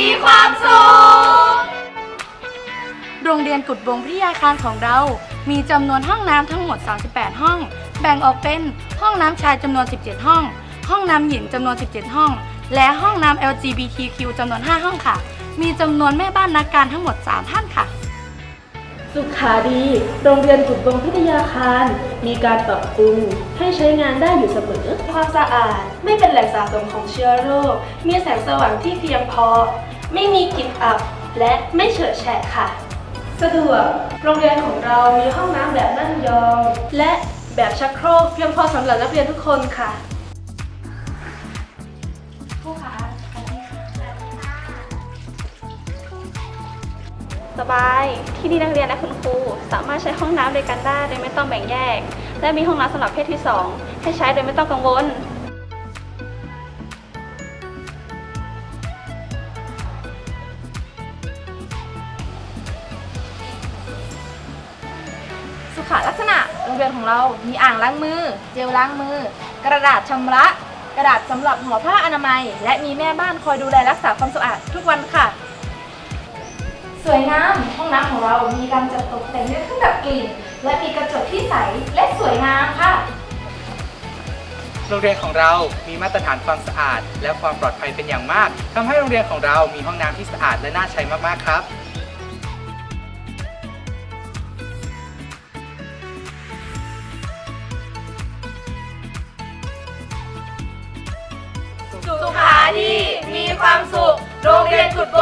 ีความสุข โรงเรียนกุดบงพิยาคารของเรา มีจำนวนห้องน้ำทั้งหมด 38 ห้อง แบ่งออกเป็นห้องน้ำชายจำนวน 17 ห้อง ห้องน้ำหญิงจำนวน 17 ห้อง และห้องน้ำ LGBTQ จำนวน 5 ห้องค่ะ มีจำนวนแม่บ้านนักการทั้งหมด 3 ท่านค่ะ สุขาดี โรงเรียนกุดบงพิทยาคาร มีการปรับปรุงให้ใช้งานได้อยู่เสมอ ความสะอาดไม่เป็นแหล่งสะสมของเชื้อโรค มีแสงสว่างที่เพียงพอ ไม่มีกลิ่นอับ และไม่เฉอะแฉะค่ะ สะดวก โรงเรียนของเรามีห้องน้ำแบบนั่งยอง และแบบชักโครกเพียงพอสำหรับนักเรียนทุกคนค่ะ สบายที่นี่นักเรียนและคุณครูสามารถใช้ห้องน้ำด้วยกันได้โดยไม่ต้องแบ่งแยก และมีห้องน้ำสำหรับเพศที่ 2 ให้ใช้โดยไม่ต้องกังวล สุขลักษณะโรงเรียนของเรามีอ่างล้างมือ เจลล้างมือ กระดาษชำระ กระดาษสำหรับห่อผ้าอนามัย และมีแม่บ้านคอยดูแลรักษาความสะอาดทุกวันค่ะ สวยงามห้องน้ำของเรามีการจัดตกแต่งด้วยเครื่องดับกลิ่น และมีกระจกที่ใสและสวยงามค่ะ โรงเรียนของเรามีมาตรฐานความสะอาด และความปลอดภัยเป็นอย่างมากทำให้โรงเรียนของเรามีห้องน้ำที่สะอาดและน่าใช้มากๆครับ สุขาดีมีความสุข โรงเรียนกุดบ